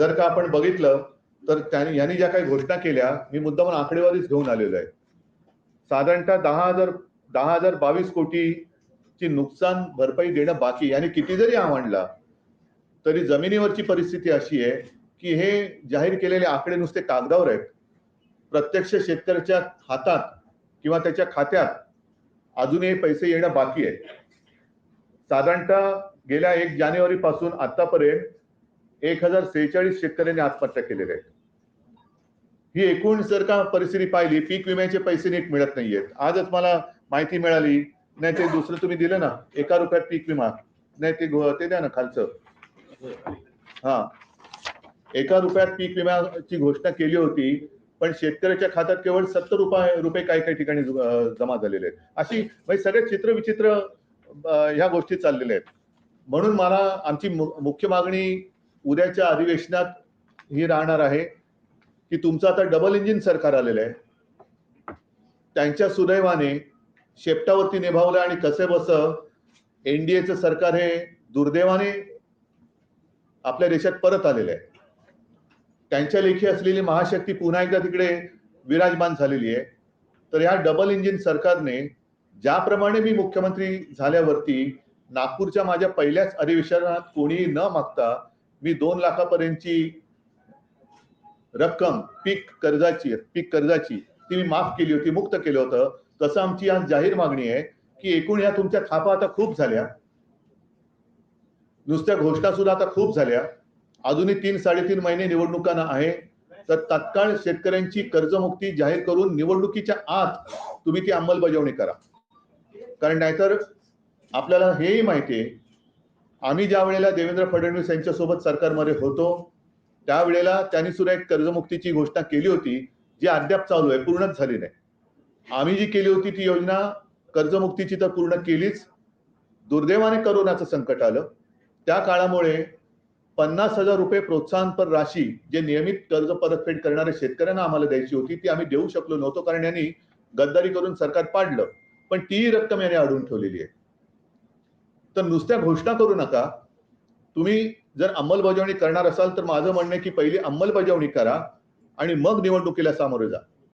जर का आपण बघितलं तर त्यांनी यांनी ज्या काही घोषणा केल्या मी मुद्दामून आकडेवारीच घेऊन आलेलो आहे. साधारणतः दहा हजार दहा हजार बावीस कोटीची नुकसान भरपाई देणं बाकी यांनी किती जरी आवडला तरी जमिनीवरची परिस्थिती अशी आहे की हे जाहीर केलेले आकडे नुसते कागदावर आहेत. प्रत्यक्ष शेतकऱ्याच्या हातात किंवा त्याच्या खात्यात अजूनही पैसे येणं बाकी आहे. साधारणतः गेल्या एक जानेवारी पासून आतापर्यंत एक हजार सेहेचाळीस शेतकऱ्यांनी आत्महत्या केलेल्या आहेत. ही एकूण जर का परिस्थिती पाहिली पीक विम्याचे पैसे नीट मिळत नाहीयेत. आजच मला माहिती मिळाली. नाही ते दुसरं तुम्ही दिलं ना एका रुपयात पीक विमा. नाही ते ते द्या ना खालचं. हा. एका रुपयात पीक विम्याची घोषणा केली होती पण शेतकऱ्याच्या खात्यात केवळ सत्तर रुपये रुपये काही काही ठिकाणी जमा झालेले आहेत. अशी म्हणजे सगळे चित्र विचित्र ह्या गोष्टी चाललेल्या आहेत. म्हणून मला आमची मुख्य मागणी उद्याच्या अधिवेशनात ही राहणार आहे की तुमचं आता डबल इंजिन सरकार आलेलं आहे. त्यांच्या सुदैवाने शेपटावरती निभावलं आणि कसे बस एनडीएचं सरकार हे दुर्दैवाने आपल्या देशात परत आलेलं आहे. त्यांच्या लेखी असलेली महाशक्ती पुन्हा एकदा तिकडे विराजमान झालेली आहे. तर या डबल इंजिन सरकारने ज्याप्रमाणे मी मुख्यमंत्री झाल्यावरती नागपूरच्या माझ्या पहिल्याच अधिवेशनात कोणीही न मागता मी दोन लाखापर्यंतची रक्कम पीक कर्जाची पीक कर्जाची ती मी माफ केली होती मुक्त केलं होतं. तसं आमची आज जाहीर मागणी आहे की एकूण या तुमच्या थापा आता खूप झाल्या. नुसत्या घोषणा सुद्धा आता खूप झाल्या. अजूनही तीन साडेतीन महिने निवडणुकांना आहे. तर तत्काळ शेतकऱ्यांची कर्जमुक्ती जाहीर करून निवडणुकीच्या आत तुम्ही ती अंमलबजावणी करा. कारण नाहीतर आपल्याला हेही माहिती आहे आम्ही ज्या वेळेला देवेंद्र फडणवीस यांच्यासोबत सरकारमध्ये होतो त्यावेळेला त्यांनी सुद्धा एक कर्जमुक्तीची घोषणा केली होती जी अद्याप चालू आहे पूर्णच झाली नाही. आम्ही जी केली होती ती योजना कर्जमुक्तीची तर पूर्ण केलीच. दुर्दैवाने करोनाचं संकट आलं. त्या काळामुळे पन्नास हजार रुपये प्रोत्साहनपर राशी जे नियमित कर्ज परतफेड करणाऱ्या शेतकऱ्यांना आम्हाला द्यायची होती ती आम्ही देऊ शकलो नव्हतो कारण यांनी गद्दारी करून सरकार पाडलं. पण ती रक्कम याने अडून ठेवलेली आहे. तर नुसत्या घोषणा करू नका. तुम्ही जर अंमलबजावणी करणार असाल तर माझं म्हणणं की पहिली अंमलबजावणी करा आणि मग निवडणुकीला सामोरे जा.